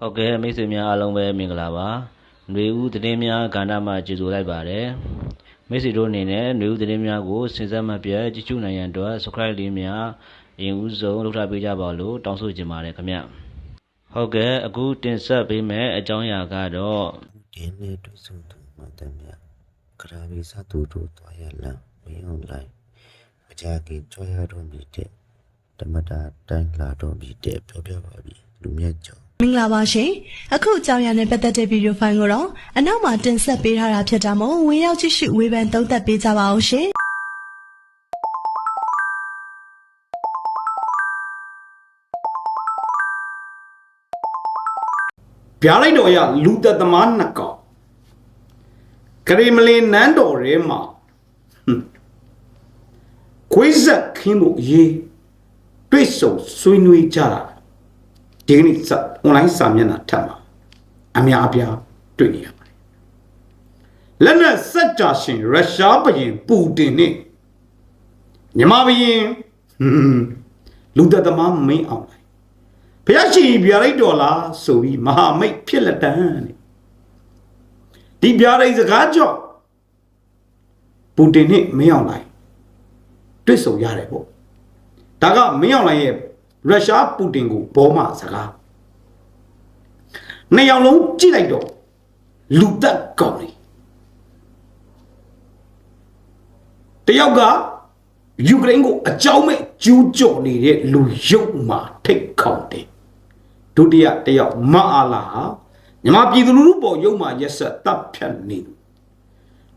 ဟုတ်ကဲ့မိတ်ဆွေများအားလုံးပဲမင်္ဂလာပါຫນွေဦးသတင်းများကဏ္ဍမှာကြိုဆိုလိုက်ပါတယ်မိတ်ဆွေတို့အနေနဲ့ຫນွေဦးသတင်းများကိုစဉ်ဆက်မပြတ်ကြည့်ရှုနိုင်ရန်အတွက် subscribe လေးများအရင်ဦးဆုံးလုပ်ထားပေးကြပါလို့တောင်းဆိုချင်ပါတယ်ခင်ဗျဟုတ်ကဲ့အခုတင်ဆက်ပေးမယ့်အကြောင်းအရာကတော့ ဒီနေ့တွေ့ဆုံသူမှတည်းမြကရာဘီစသူတို့တွားရလမ်းမင်းအွန်လိုင်းမကြခင်ကြွားရတော့မြည်တဲ့ဓမ္မတာတိုင်းလာတော့မြည်တဲ့ပြောပြပါပြီလူမြတ်ကျော် မင်္ဂလာပါရှင်အခုအကြောင်းအရာနဲ့ပတ်သက်တဲ့ဗီဒီယိုဖိုင်ကိုတော့အနောက်မှာတင်ဆက်ပေးထားတာဖြစ်တာမို့ဝင်ရောက်ကြည့်ရှုဝေဖန်သုံးသပ်ပေးကြပါအောင်ရှင်ပြားလိုက်တော်ရလူသက်သမားနှစ်ကောင်ကရေမလင်နန်းတော်ထဲမှာဟွန်းခွေးဆက်ခင်းဖို့အရေးတွေ့ဆုံဆွေးနွေးကြတာ ဒီကနေ့စအွန်လိုင်းစာမျက်နှာထပ်မှာအများအပြားတွေ့နေရပါတယ်လက်နက်စက်ကြရှင်ရုရှားဘရင်ပူတင်နဲ့မြန်မာဘရင်ဟွန်းလူသက်သမားမင်းအောင်လိုက်ဘုရားရှင်ပြာလိုက်တော်လားဆိုပြီးမဟာမိတ်ဖြစ်လက်တန်းတဲ့ဒီပြာလိုက်စကားကြောင့်ပူတင်နဲ့မင်းအောင်လိုက်တွေ့ဆုံရတယ်ပေါ့ဒါကမင်းအောင်လိုက်ရဲ့ ရုရှားပူတင်ကိုဘောမစကားနှစ်ယောက်လုံးကြည့်လိုက်တော့လူသက်ကောင်းလေတယောက်ကယူကရိန်းကိုအကြောင်းမဲ့ကျူးကျော်နေတဲ့လူရုပ်မာထိတ်ခေါင်တယ်ဒုတိယတယောက်မအားလာဟာမြမပြည်သူလူထုပေါ်ရုံမှရက်ဆက်တပ်ဖြတ်နေသူ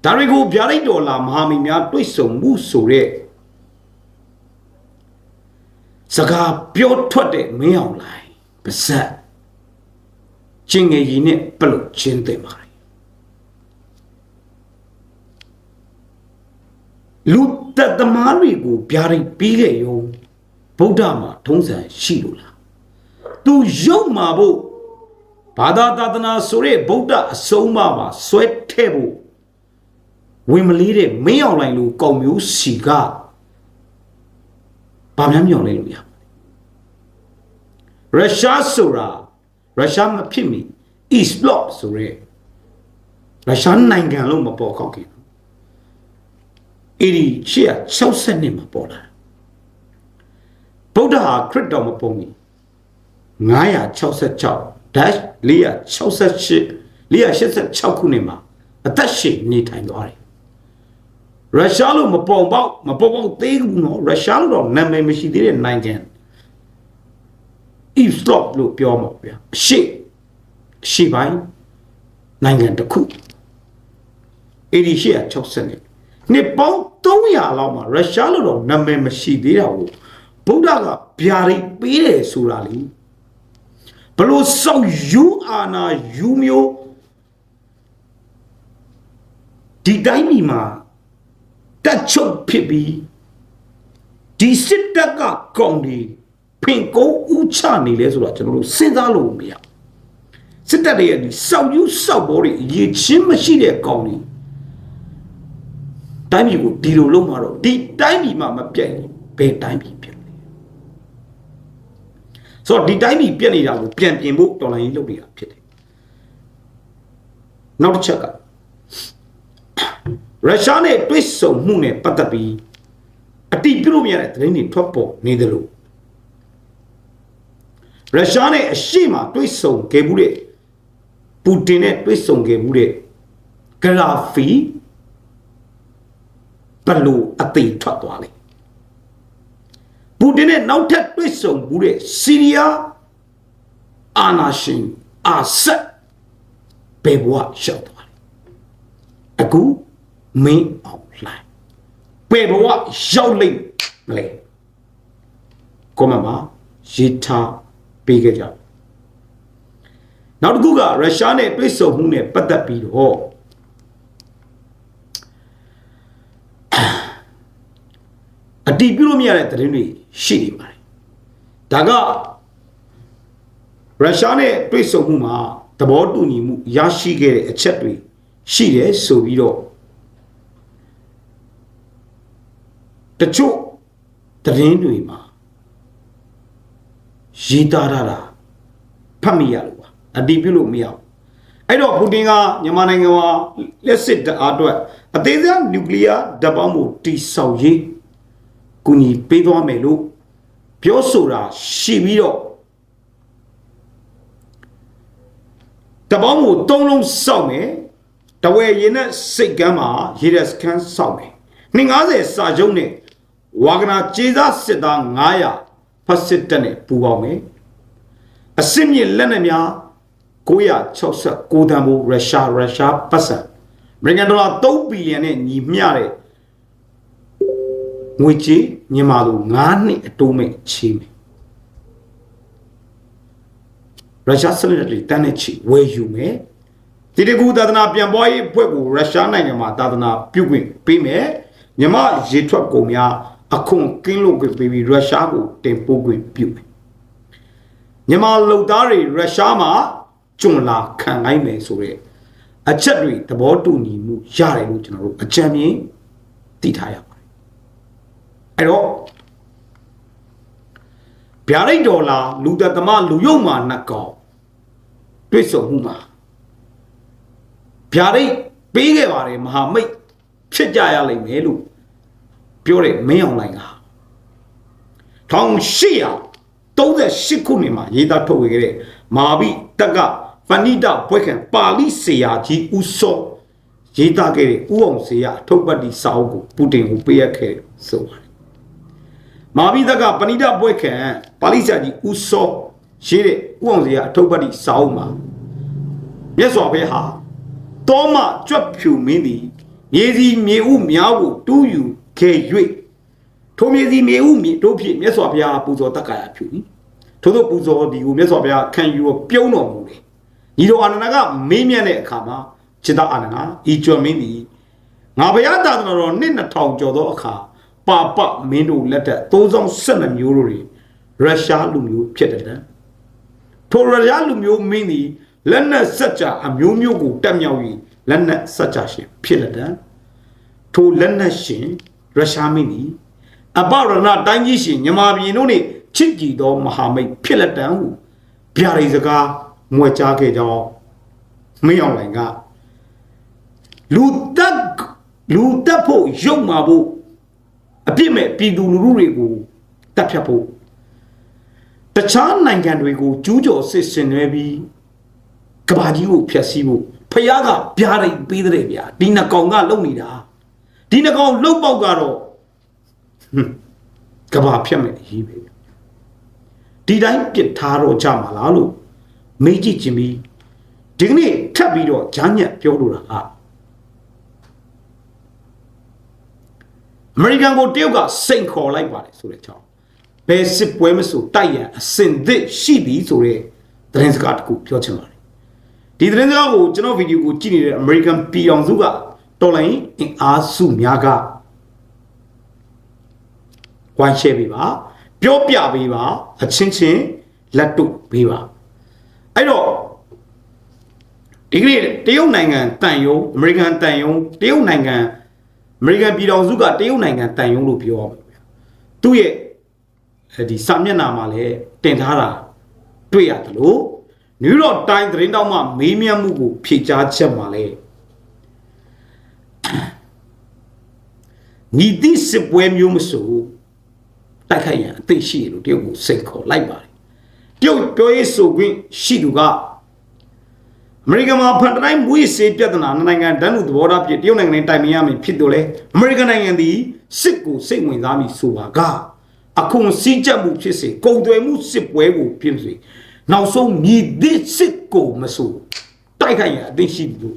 ဒါတွေကိုဗျာဒိတ်တော်လာမဟာမိတ်များတွေ့ဆုံမှုဆိုတဲ့ စကားပြောထွက်တဲ့မင်းအောင်လိုင်းပါဇက်ချင်းငယ်ကြီးနဲ့ပလုတ်ချင်းသိမ့်ပါလေလူသက်သမားတွေကိုဗျာဒိတ်ပြီးခဲ့ရုံဗုဒ္ဓမှာထုံးစံရှိလို့လားသူရုပ်မာဖို့ဘာသာသာသနာဆိုတဲ့ဗုဒ္ဓအဆုံးအမမှာဆွဲထဲ့ဖို့ဝင်မလေးတဲ့မင်းအောင်လိုင်းလူကောင်မျိုးစီက ဘာမှမပြောင်းလဲလို့ရရုရှားဆိုတာရုရှားမဖြစ်မီ East Bloc ဆိုရဲရုရှားနိုင်ငံလုံးမပေါ်ခောက်ခင်အဲ့ဒီရှေ့60နှစ်မှာပေါ်လာဗုဒ္ဓဟာခရစ်တော်မပုံမီ966 dash 468 486ခုနှစ်မှာအသက်ရှင်နေထိုင်သွားတယ် ရုရှားလို့မပုံပေါက်မပုံပေါက်သေးဘူးနော်ရုရှားလို့တော့နာမည်မရှိသေးတဲ့နိုင်ငံ eavesdrop လို့ပြောမှာဗျာအရှိအရှိပိုင်းနိုင်ငံတစ်ခုအဲ့ဒီရှိ60နှစ်နှစ်ပေါင်း300လောက်မှာရုရှားလို့တော့နာမည်မရှိသေးတာကိုဗုဒ္ဓကဗျာဒိတ်ပေးတယ်ဆိုတာလေဘလို့စောက်ယူအာနာယူမျိုးဒီတိုင်းပြည်မှာ တက်ချုပ်ဖြစ်ပြီးဒီစစ်တပ်ကကောင်ဒီဖင်ကုန်းဥချနေလဲဆိုတော့ကျွန်တော်တို့စဉ်းစားလို့မရစစ်တပ်ရဲ့ဒီစောက်ယူစောက်ဘောတွေအရေးချင်းမရှိတဲ့ကောင်ဒီတိုင်းပြည်ကိုဒီလိုလုံးမှာတော့ဒီတိုင်းပြည်မှာမပြတ်ရင်ဘယ်တိုင်းပြည်ဖြစ်လဲဆိုတော့ဒီတိုင်းပြည်ပြက်နေတာကိုပြန်ပြင်ဖို့တော်လိုင်းကြီးလုပ်နေတာဖြစ်တယ်နောက်တစ်ချက်က ရုရှားနဲ့တွစ်ဆုံမှုနဲ့ပတ်သက်ပြီးအတိပြုလို့မရတဲ့သတင်းတွေထွက်ပေါ်နေတယ်လို့ရုရှားနဲ့အရှိမတွစ်ဆုံခဲ့မှုတဲ့ပူတင်နဲ့တွစ်ဆုံခဲ့မှုတဲ့ဂရာဖီဘလို့အသိထွက်သွားလဲပူတင်နဲ့နောက်ထပ်တွေ့ဆုံမှုတဲ့စီးရီးယားအာနာရှင်အာဆက်ဘေဘွားရှောက်သွားတယ်အခု မင်းအောင်လှိုင်းဘေဘွားရောက်လိမ့်မလဲကွန်မမှာရေးထားပေးခဲ့ကြတယ်နောက်တစ်ခုကရုရှားနဲ့တွေ့ဆုံမှုနဲ့ပတ်သက်ပြီးတော့အတီးပြုလို့မရတဲ့သတင်းတွေရှိနေပါတယ်။ဒါကရုရှားနဲ့တွေ့ဆုံမှုမှာသဘောတူညီမှုရရှိခဲ့တဲ့အချက်တွေရှိတယ်ဆိုပြီးတော့ တချို့သတင်းတွေမှာရေးသားထားတာဖတ်မိရလို့ပါအတည်ပြုလို့မရဘူးအဲ့တော့ပူတင်ကမြန်မာနိုင်ငံမှာလက်စစ်တအားအတွက်အသေးစားနျူကလ িয়ার ဓာတ်ပေါင်းမှုတိဆောက်ရေးကူညီပေးသွားမယ်လို့ပြောဆိုတာရှိပြီးတော့ဓာတ်ပေါင်းမှုသုံးလုံးစောက်မယ်တဝယ်ရင်နဲ့စိတ်ကမ်းမှာရေဒစကန်စောက်မယ်250စာချုပ်နဲ့ ဝါဂနာကျေးစားစစ်သား900ဖတ်စစ်တပ်နဲ့ပူးပေါင်းမယ်အစစ်မြစ်လက်နက်များ969တန်ဖိုးရုရှားရုရှားပတ်စံအမေရိကန်ဒေါ်လာ3ဘီလီယံနဲ့ညီမျှတဲ့ငွေကြေးမြန်မာလူ9နှစ်အတိုးမဲ့ချေးမယ်ရုရှားစနစ်တွေတန်းနဲ့ချီဝယ်ယူမယ်ဒီတကူသာသနာပြန်ပွားရေးအဖွဲ့ကိုရုရှားနိုင်ငံမှာသာသနာပြုခွင့်ပေးမယ်မြမရေထွက်ကုန်များ အခွန်ကင်းလို့ပေးပြီးရုရှားကိုတင်ပို့ခွင့်ပြုမယ်မြန်မာလူသားတွေရုရှားမှာကျွံလာခံနိုင်မယ်ဆိုရက်အချက်တွေသဘောတူညီမှုရတယ်လို့ကျွန်တော်တို့အကြံမြင်သိထားရပါတယ်အဲ့တော့ဗျာဒိတ်ဒေါ်လာလူသက်သမားလူယုံမာနှစ်ကောင်တွေ့ဆုံမှုမှာဗျာဒိတ်ပေးခဲ့ပါတယ်မဟာမိတ်ဖြစ်ကြရလိမ့်မယ်လို့ ပြောတဲ့မင်းအောင်လိုင်က1838ခုနှစ်မှာရေးသားထုတ်ဝေခဲ့တဲ့မာဘိတက်ကပဏိတဘွဲ့ခံပါဠိစေယာကြီးဥစောရေးသားခဲ့တဲ့ဥအောင်စေယအထုပ်ပတ်တိစာအုပ်ကိုပူတင်ကိုပေးရခဲ့ဆိုပါတယ်မာဘိတက်ကပဏိတဘွဲ့ခံပါဠိစေယာကြီးဥစောရေးတဲ့ဥအောင်စေယအထုပ်ပတ်တိစာအုပ်မှာမြတ်စွာဘုရားဟာတောမကြွက်ဖြူမင်းသည်မြေစီမြေဥများကိုတူးယူ ခဲ့၍ထိုမြေစီမြေဥမြေတို့ဖြင့်မြတ်စွာဘုရားပူဇော်တက္ကရာဖြူ၏ထို့သောပူဇော်ဒီကိုမြတ်စွာဘုရားခံယူပြုံးတော်မူတယ်ညီတော်အာနန္ဒာကမေးမြန်းတဲ့အခါမှာจิตအာနန္ဒာဤကျော်မင်းသည်ငါဘုရားသာသနာတော်နှစ်2000ကျော်သောအခါပါပမင်းတို့လက်ထက်312မျိုးတို့တွေရုရှားလူမျိုးဖြစ်တဲ့တည်းထိုရုရှားလူမျိုးမင်းသည်လက်နက်စัจ जा အမျိုးမျိုးကိုတက်မြောက်၍လက်နက်စัจ जा ရှင်ဖြစ်လက်တည်းထိုလက်နက်ရှင် ရုရှားမင်းသည်အပရဏတိုင်းကြီးရှင်မြမာပြည်တို့နှင့်ချစ်ကြည်သောမဟာမိတ်ဖြစ်လက်တန်းဟုဗျာဒိစကားငွေကြားခဲ့ကြောင်းမင်းအောင်လိုင်ကလူတက်လူတက်ဖို့ရုပ်မာဖို့အပြစ်မဲ့ပြည်သူလူထုတွေကိုတပ်ဖြတ်ဖို့တခြားနိုင်ငံတွေကိုကျူးကျော်စစ်ဆင်နွှဲပြီးကဘာကြီးကိုဖျက်ဆီးဖို့ဖယားကပြားရိတ်ပေးတဲ့ဗျာဒီနှကောင်ကလုံနေတာ ဒီနှကောင်လှုပ်ပေါက်ကတော့ဟွန်းကဘာဖြတ်မဲ့အရေးပဲဒီတိုင်းပြစ်ထားတော့ကြမှာလားလို့မေးကြည့်ခြင်းပြီးဒီကနေ့ထပ်ပြီးတော့ဂျာညက်ပြောလို့တာကအမေရိကန်ကိုတရုတ်ကစိန်ခေါ်လိုက်ပါတယ်ဆိုတဲ့အကြောင်းဘယ်စစ်ပွဲမဆိုတိုက်ရန်အစင်သစ်ရှိသည်ဆိုတဲ့သတင်းစကားတစ်ခုပြောချင်ပါတယ်ဒီသတင်းစကားကိုကျွန်တော်ဗီဒီယိုကိုကြည့်နေတဲ့အမေရိကန်ပြည်အောင်စုက တော်လိုင်းအင်အားစုများကဝိုင်းရှဲပေးပါပြောပြပေးပါအချင်းချင်းလက်တို့ပေးပါအဲ့တော့ဒီကနေ့တရုတ်နိုင်ငံတန်ယုံအမေရိကန်တန်ယုံတရုတ်နိုင်ငံအမေရိကန်ပြည်တော်စုကတရုတ်နိုင်ငံတန်ယုံလို့ပြောအောင်ဗျာသူ့ရဲ့ဒီစာမျက်နှာမှာလည်းတင်ထားတာတွေ့ရတယ်လို့နယူးယောက်တိုင်းသတင်းတောက်မှမေးမြန်းမှုကိုဖြေကြားချက်မှာလဲညီ တိစစ်ပွဲမျိုးမဆိုတိုက်ခိုက်ရန်အသိရှိလို့တရုတ်ကိုစိတ်ခေါ်လိုက်ပါတယ်တရုတ်ပြောရေးဆိုခွင့်ရှိသူကအမေရိကန်မှာဖန်တိုင်းမွေးစေးပြဿနာနိုင်ငံတန်းလူသဘောထားဖြစ်တရုတ်နိုင်ငံနဲ့တိုင်ပင်ရမယ်ဖြစ်တော့လေအမေရိကန်နိုင်ငံသည်စစ်ကိုစိတ်ဝင်စားပြီးဆိုပါကအခုစီးကြက်မှုဖြစ်စေကုန်သွယ်မှုစစ်ပွဲကိုဖြစ်စေနောက်ဆုံးမြည်သည့်စစ်ကိုမဆိုတိုက်ခိုက်ရန်အသိရှိသူ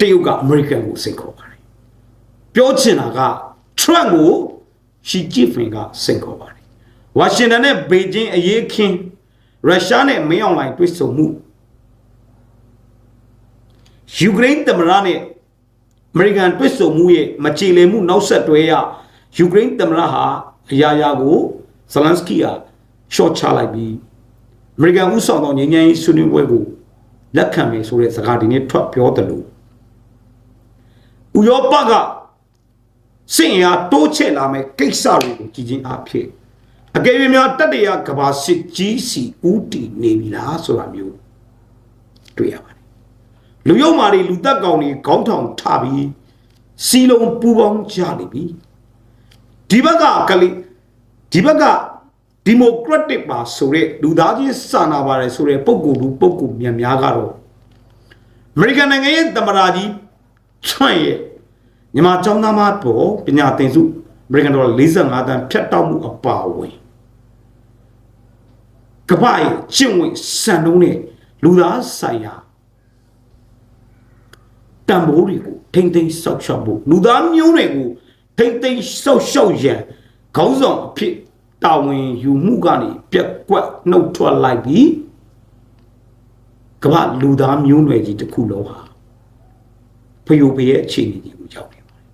တရုတ်ကအမေရိကန်ကိုစိတ်ခေါ်ပါတယ်ပြောချင်တာက Trump ကိုရှီဂျီဖင်ကစိတ်ခေါ်ပါတယ်ဝါရှင်တန်နဲ့ဘေကျင်းအရေးခင်းရုရှားနဲ့မင်းအောင်လှိုင်တွေ့ဆုံမှုယူကရိန်းသမ္မတနဲ့အမေရိကန်တွေ့ဆုံမှုရဲ့မချေလည်မှုနောက်ဆက်တွဲရယူကရိန်းသမ္မတဟာအရာရာကိုဇလန်စကီကရှော့ချလိုက်ပြီးအမေရိကန်ဥဆောင်သောငြိမ်းချမ်းရေးဆွေးနွေးပွဲကိုလက်ခံမယ်ဆိုတဲ့စကားဒီနေ့ထွက်ပြောတယ်လို့ ဥရောပကစင်ရတိုးချဲ့လာမယ်ကိစ္စတွေကိုကြည်ချင်းအဖြစ်အကယ်၍များတတရကဘာစစ်ကြီးစီဦးတည်နေပြီလားဆိုတာမျိုးတွေ့ရပါတယ်လူယုံမာတွေလူတက်ကောင်တွေခေါင်းထောင်ထပြီးစီလုံးပူပေါင်းကြနေပြီဒီဘက်ကကလေးဒီဘက်ကဒီမိုကရက်တစ်ပါဆိုတဲ့လူသားချင်းစာနာပါတယ်ဆိုတဲ့ပုံကူလူပုံကူမြန်များကတော့အမေရိကန်နိုင်ငံရဲ့သမ္မတကြီး ချွန့်ရဲ့ညီမចောင်းသားမပေါ်ပညာသင်စုအမေရိကန်ဒေါ်လာ45တန်းဖြတ်တောက်မှုအပါအဝင်ကမ္ဘာရဲ့ကျင့်ဝင်စံနှုန်းနဲ့လူသားဆိုင်ရာတန်ဖိုးတွေကိုထိမ့်သိမ်းဆောက်ရှောက်ဖို့လူသားမျိုးတွေကိုထိမ့်သိမ်းဆောက်ရှောက်ရန်ခေါင်းဆောင်အဖြစ်တာဝန်ယူမှုကနေပြက်ကွက်နှုတ်ထွက်လိုက်ပြီးကမ္ဘာလူသားမျိုးနွယ်ကြီးတစ်ခုလုံးဟာ ဖယိုဖရဲ့အခြေအနေကြီးကိုရောက်နေပါတယ်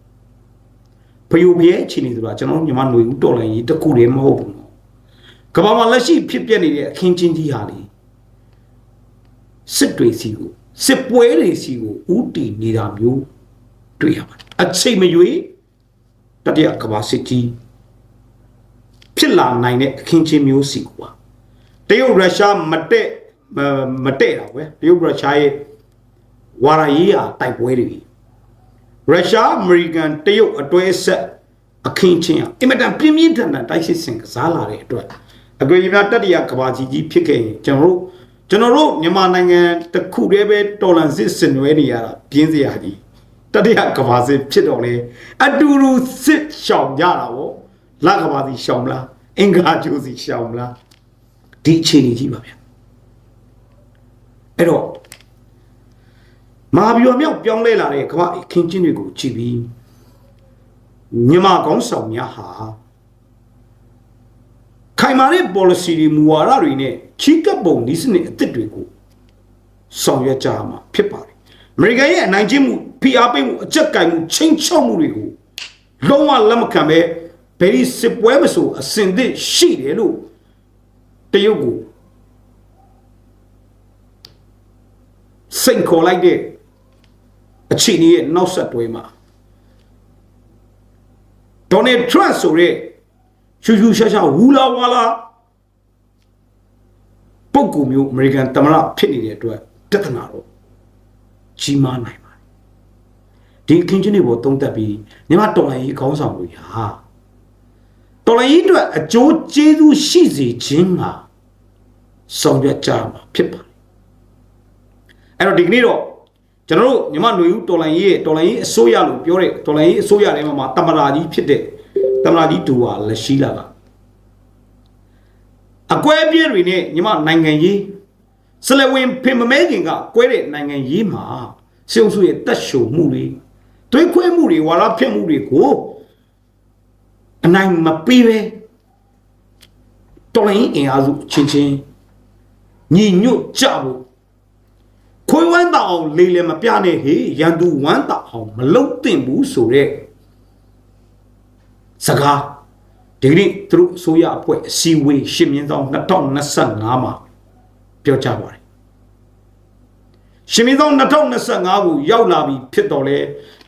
ဖယိုဖရဲ့အခြေအနေဆိုတာကျွန်တော်တို့မြန်မာຫນွေဦးတော်လိုင်းကြီးတစ်ခုတည်းမဟုတ်ဘူးနော်ကမ္ဘာမှာလက်ရှိဖြစ်ပျက်နေတဲ့အခင်းချင်းကြီးဟာလေစစ်တွေစီကိုစစ်ပွဲတွေစီကိုဥတီနေတာမျိုးတွေ့ရပါတယ်အချိန်မရွေးတတိယကမ္ဘာစစ်ကြီးဖြစ်လာနိုင်တဲ့အခင်းချင်းမျိုးစီကွာတရုတ်ရုရှားမတက်မမတက်တာပဲတရုတ်ရုရှားရဲ့ဝါရရေးရာတိုက်ပွဲတွေ ရုရှားအမေရိကန်တရုတ်အတွဲဆက်အခင်းချင်းအင်မတန်ပြင်းပြင်းထန်ထန်တိုက်စစ်ဆင်ကစားလာတဲ့အတွက်အကွေကြီးများတတိယကမ္ဘာကြီးကြီးဖြစ်ခဲ့ရင်ကျွန်တော်တို့ကျွန်တော်တို့မြန်မာနိုင်ငံတစ်ခုတည်းပဲတော်လန်စစ်ဆင်နွှဲနေရတာပြင်းစရာကြီးတတိယကမ္ဘာစစ်ဖြစ်တော့လေအတူတူစစ်ရှောင်ကြတာဗောလကမ္ဘာစီရှောင်မလားအင်္ဂါကျိုးစီရှောင်မလားဒီအခြေအနေကြီးပါဗျာအဲ့တော့ မဟာဗျူဟာမြောက်ပြောင်းလဲလာတဲ့ကမ္ဘာအခင်းချင်းတွေကိုကြည့်ပြီးမြန်မာကောင်းဆောင်များဟာခိုင်မာတဲ့ policy တွေမူဝါဒတွေနဲ့ချီးကပ်ပုံနည်းစနစ်အသစ်တွေကိုဆောင်ရွက်ကြရမှာဖြစ်ပါတယ်အမေရိကန်ရဲ့အနိုင်ကျင့်မှုဖိအားပေးမှုအကြက်ကင်မှုချိန်ချောက်မှုတွေကိုလုံးဝလက်မခံပဲဘယ်ဒီစစ်ပွဲမဆိုအစင်သစ်ရှိတယ်လို့တရုတ်ကိုစိန်ခေါ်လိုက်တဲ့ အခြေအနေရဲ့နောက်ဆက်တွဲမှာဒေါ်နယ်ထရန့်ဆိုတဲ့ရှူရှူရှာရှာဝူလာဝါလာပုဂ္ဂိုလ်မျိုးအမေရိကန်သမ္မတဖြစ်နေတဲ့အတွက်ပြဿနာတော့ကြီးမားနိုင်ပါတယ်ဒီအခင်းချင်းတွေပေါ်သုံးသပ်ပြီးမြန်မာတော်လိုင်းကြီးခေါင်းဆောင်တွေဟာတော်လိုင်းကြီးအတွက်အကျိုးကျေးဇူးရှိစေခြင်းဟာဆောင်ရွက်ကြမှာဖြစ်ပါတယ်အဲ့တော့ဒီကနေ့တော့ ကျွန်တော်တို့မြန်မာຫນွေဦးတော်လိုင်းကြီးရဲ့တော်လိုင်းကြီးအစိုးရလို့ပြောတဲ့တော်လိုင်းကြီးအစိုးရထဲမှာမှာတမရာကြီးဖြစ်တဲ့တမရာကြီးဒူဝါလက်ရှိလာကအကွဲပြင်းတွေနဲ့မြန်မာနိုင်ငံကြီးဆလဝင်ဖင်မမဲခင်ကကွဲတဲ့နိုင်ငံကြီးမှာစေုံစုရဲ့တက်ရှုံမှုတွေတွေးခွဲမှုတွေဝါရဖြစ်မှုတွေကိုအနိုင်မပေးပဲတော်လိုင်းအင်အားစုချင်းချင်းညီညွတ်ကြဖို့ ခွေးဝမ်းတောင်လေလေမပြနဲ့ဟေးရန်သူဝမ်းတောင်မလုံသင့်ဘူးဆိုတဲ့စကားဒီကနေ့သူတို့အစိုးရအဖွဲ့အစည်းအဝေးရှင်မြင်းဆောင်2025မှာပြောကြပါတယ်ရှင်မြင်းဆောင်2025ကိုရောက်လာပြီဖြစ်တော်လဲ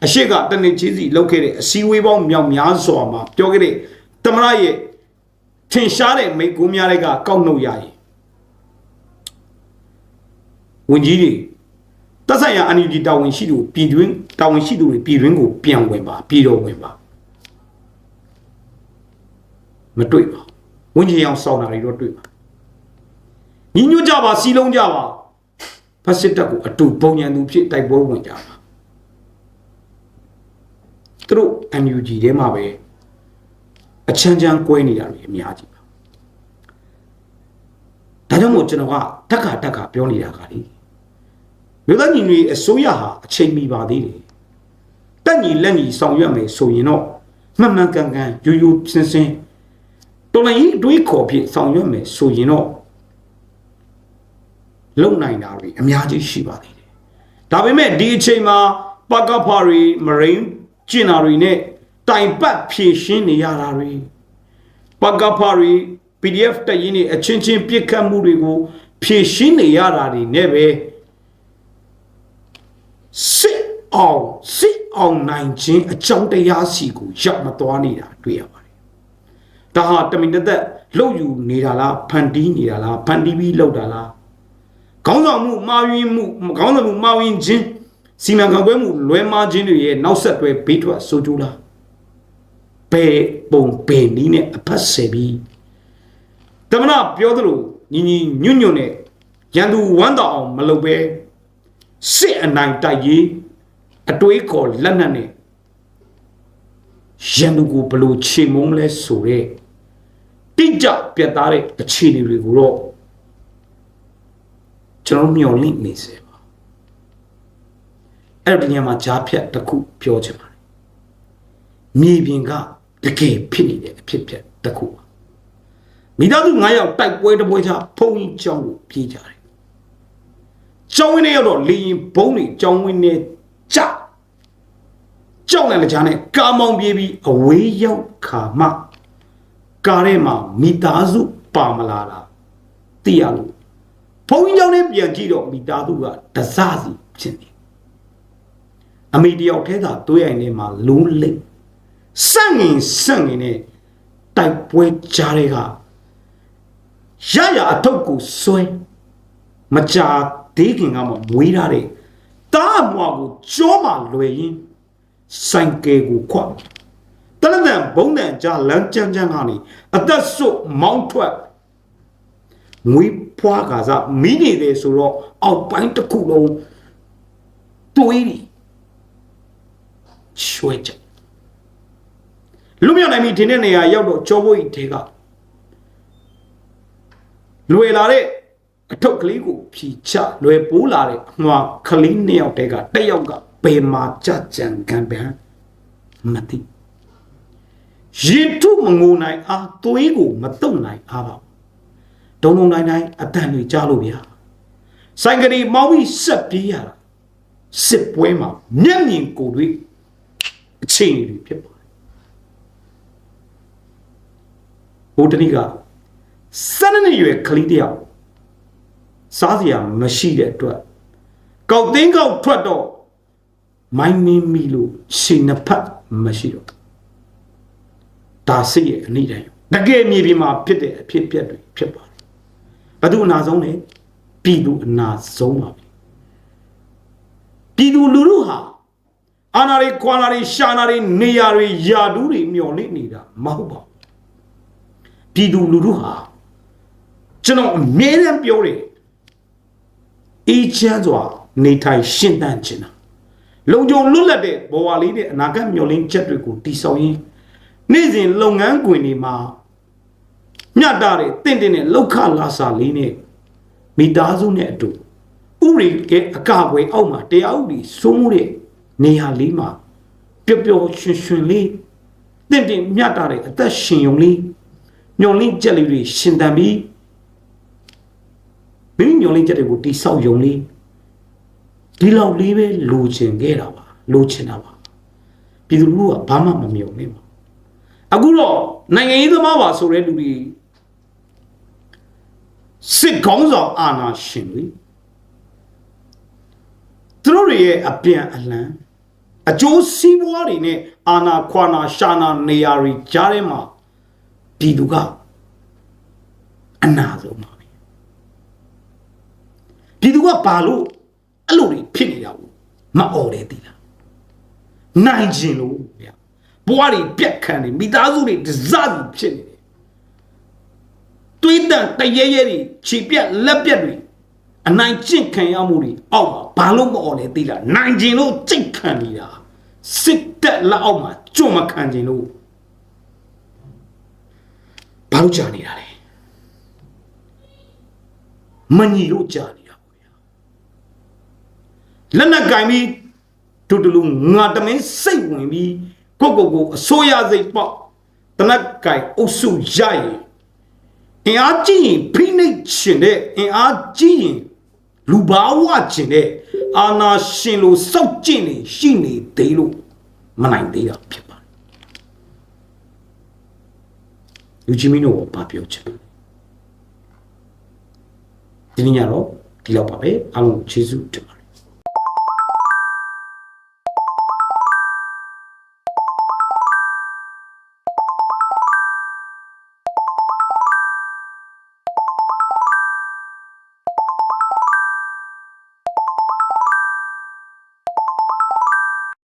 အရှိကတနေ့ချင်းစီလောက်ခဲ့တဲ့အစည်းအဝေးပေါင်းမြောက်များစွာမှာပြောခဲ့တဲ့တမရရဲ့ထင်ရှားတဲ့မိကုံးများတွေကကောက်နှုတ်ရရင်ဝင်ကြီးတွေ တက်ဆိုင်ရာအန်ယူဂျီတာဝန်ရှိသူပြည်တွင်းတာဝန်ရှိသူတွေပြည်တွင်းကိုပြန်ဝင်ပါပြည်တော်ဝင်ပါမတွေ့ပါဝင်းချင်အောင်စောင်းတာတွေတော့တွေ့ပါညီညွတ်ကြပါစီလုံးကြပါဖက်စစ်တပ်ကိုအတူပုံညံသူဖြစ်တိုက်ပွဲဝင်ကြပါသူတို့ NUG ထဲမှာပဲအချမ်းချမ်းကွဲနေတာတွေအများကြီးပါဒါကြောင့်မို့ကျွန်တော်ကတက်ကတက်ကပြောနေတာကလေ မြို့သားညီတွေအစိုးရဟာအချိန်မီပါသေးတယ်တက်ညီလက်ညီဆောင်ရွက်မယ်ဆိုရင်တော့မှန်မှန်ကန်ကန်ယူယူစင်စင်တော်လိုင်းတွေးခေါ်ဖြစ်ဆောင်ရွက်မယ်ဆိုရင်တော့လုံနိုင်တာတွေအများကြီးရှိပါသေးတယ်ဒါပေမဲ့ဒီအချိန်မှာပကဖာရီမရိန်ကျင်နာတွေနဲ့တိုင်ပတ်ဖြည့်ရှင်းနေရတာတွေပကဖာရီ PDF တရင်နေအချင်းချင်းပြစ်ခတ်မှုတွေကိုဖြည့်ရှင်းနေရတာတွေနဲ့ပဲ စစ်အောင်စစ်အောင်နိုင်ခြင်းအကြောင်းတရားစီကိုရောက်မသွားနေတာတွေ့ရပါတယ်ဒါဟာတမင်တသက်လှုပ်ယူနေတာလားဖန်တီးနေတာလားဖန်တီးပြီးလှုပ်တာလားခေါင်းဆောင်မှုမှားယွင်းမှုခေါင်းဆောင်မှုမှားယွင်းခြင်းစီမံခန့်ခွဲမှုလွဲမှားခြင်းတွေရဲ့နောက်ဆက်တွဲဘေးထွက်ဆိုကြလားဘယ်ပုံဘယ်နည်းနဲ့အဖက်ဆယ်ပြီးတမနာပြောသလိုညီညီညွတ်ညွတ်နဲ့ရန်သူဝမ်းတော်အောင်မလုပ်ပဲ စစ်အနိုင်တိုက်ရေးအတွေးခေါ်လက်နက်နဲ့ရန်သူကိုဘလို့ချေမုန်းလဲဆိုတဲ့တိကျပြတ်သားတဲ့အခြေအနေတွေကိုတော့ကျွန်တော်မျှော်လင့်နေစေပါအဲ့ဒီညမှာဂျားဖြတ်တစ်ခုပြောချင်ပါတယ်မြေပြင်ကတကယ်ဖြစ်နေတဲ့အဖြစ်ပြက်တစ်ခုပါမိသားစု9ယောက်တိုက်ပွဲတစ်ပွဲချဖုံကြီးကြောင်းကိုပြေးကြတယ် ကျောင်းဝင်းထဲရောက်တော့လေရင်ဘုံတွေကျောင်းဝင်းထဲကြကြောက်တဲ့ကြားနဲ့ကာမောင်ပြေးပြီးအဝေးရောက်ခါမှကားထဲမှာမိသားစုပါမလာတာသိရလို့ဘုံကြီးကျောင်းထဲပြန်ကြည့်တော့မိသားစုကတစစီဖြစ်နေအမိတယောက်ထဲသာတွေးရိုင်နေမှာလုံးလိမ့်စန့်ငင်စန့်ငင်နဲ့တိုက်ပွဲကြားတွေကရရအထုပ်ကိုဆွဲမကြာ သေးခင်ကမှမွေးထားတဲ့တားမွားကိုကြောမှလွယ်ရင်ဆိုင်ကယ်ကိုခွတ်တလဒံဘုံတန်ကြလမ်းကြမ်းကြမ်းကနေအသက်ဆွမောင်းထွက်ငွေဖွားကစားမိနေတယ်ဆိုတော့အောက်ပိုင်းတစ်ခုလုံးတွေးပြီးရွှဲချက်လူမြောက်နိုင်ပြီဒီနေ့နေရာရောက်တော့ကြောဘိုးကြီးထဲကလွယ်လာတဲ့ အထုပ်ကလေးကိုဖြီချလွယ်ပိုးလာတဲ့အမွာကလေးနှစ်ယောက်တည်းကတစ်ယောက်ကဘယ်မှာကြကြံခံပန်းမသိရင်ထုမငိုနိုင်အားသွေးကိုမတုံနိုင်အားပါဒုံဒုံတိုင်းတိုင်းအတန်တွေကြားလို့ဗျာဆိုင်ကလေးမောင်းပြီးဆက်ပြေးရတာစစ်ပွဲမှာမျက်မြင်ကိုယ်တွေအချိန်တွေဖြစ်ပါတယ်ဘုဒ္ဓနိကစနစ်ရွယ်ကလေးတယောက် စားစရာမရှိတဲ့အတွက်ကောက်တင်းကောက်ထွက်တော့မိုင်းမင်းမီလို့ရှင်နှစ်ဖက်မရှိတော့ဒါစိတ်ရဲ့အနိဒံတကယ်မြေပြင်မှာဖြစ်တဲ့အဖြစ်အပျက်တွေဖြစ်ပါတယ်ဘသူအနာဆုံးလဲပြည်သူအနာဆုံးပါပဲပြည်သူလူထုဟာအာနာတွေခွာနာတွေရှာနာတွေနေရာတွေယာတူးတွေမျော်လင့်နေတာမဟုတ်ပါဘူးပြည်သူလူထုဟာကျွန်တော်အမြဲတမ်းပြောတယ် အေးချမ်းစွာနေထိုင်ရှင်းတန်းခြင်းတာလုံခြုံလွတ်လပ်တဲ့ဘဝလေးနဲ့အနာဂတ်မျှော်လင့်ချက်တွေကိုတည်ဆောက်ရင်းနေ့စဉ်လုပ်ငန်းခွင်တွေမှာမြတ်တာတဲ့တင့်တင်တဲ့လောက်ခလာစာလေးနဲ့မိသားစုနဲ့အတူဥရိရဲ့အကာအကွယ်အောက်မှာတရားဥပဒေစိုးမိုးတဲ့နေရာလေးမှာပျော်ပျော်ရွှင်ရွှင်လေးတင့်တင်မြတ်တာတဲ့အသက်ရှင်ယုံလေးညွန်လင်းချက်လေးတွေရှင်တန်ပြီး မိမိညွန်လင်းချက်တွေကိုတိဆောက်ယုံလေးဒီလောက်လေးပဲလိုချင်ခဲ့တာပါလိုချင်တာပါပြည်သူလူထုကဘာမှမမြုံနေပါအခုတော့နိုင်ငံရေးသမားပါဆိုတဲ့လူတွေစစ်ကောင်းဆောင်အာဏာရှင်တွေသူတို့တွေရဲ့အပြန်အလှန်အကျိုးစီးပွားတွေနဲ့အာဏာခွာနာရှာနာနေရာတွေကြားထဲမှာပြည်သူကအနာဆုံး ပါပဲပြည်သူကဘာလို့အဲ့လိုတွေဖြစ်နေတာဘူးမအော်တယ်တည်လားနိုင်ခြင်းလို့ဗျာဘဝတွေပြက်ခန့်နေမိသားစုတွေဒဇစီဖြစ်နေတယ်တွေးတန်တရဲရဲတွေခြေပြက်လက်ပြက်တွေအနိုင်ကျင့်ခံရမှုတွေအောက်မှာဘာလို့မအော်လဲသိလားနိုင်ခြင်းလို့ကြိတ်ခံနေတာစစ်တက်လက်အောက်မှာကြွမခံခြင်းလို့ဘာလို့ကြာနေတာလဲမညီလို့ကြာနေတာပေါ့ဗျာ လက်နက်ကင်ပြီးတူတူလူငါတမင်းစိတ်ဝင်ပြီးကိုကိုကိုအစိုးရစိတ်ပေါ့တနက်ကင်အုပ်စုရရင်အင်အားကြီးရင်ဖိနှိပ်ရှင်တဲ့အင်အားကြီးရင်လူဘာဝကျင်တဲ့အာနာရှင်လိုစောက်ကျင့်နေရှိနေသေးလို့မနိုင်သေးတာဖြစ်ပါတယ်လူကြီးမင်းတို့ဘာပြောချင်လဲဒီနေ့ညတော့ဒီလောက်ပါပဲအားလုံးကျေးဇူးတင်ပါတယ်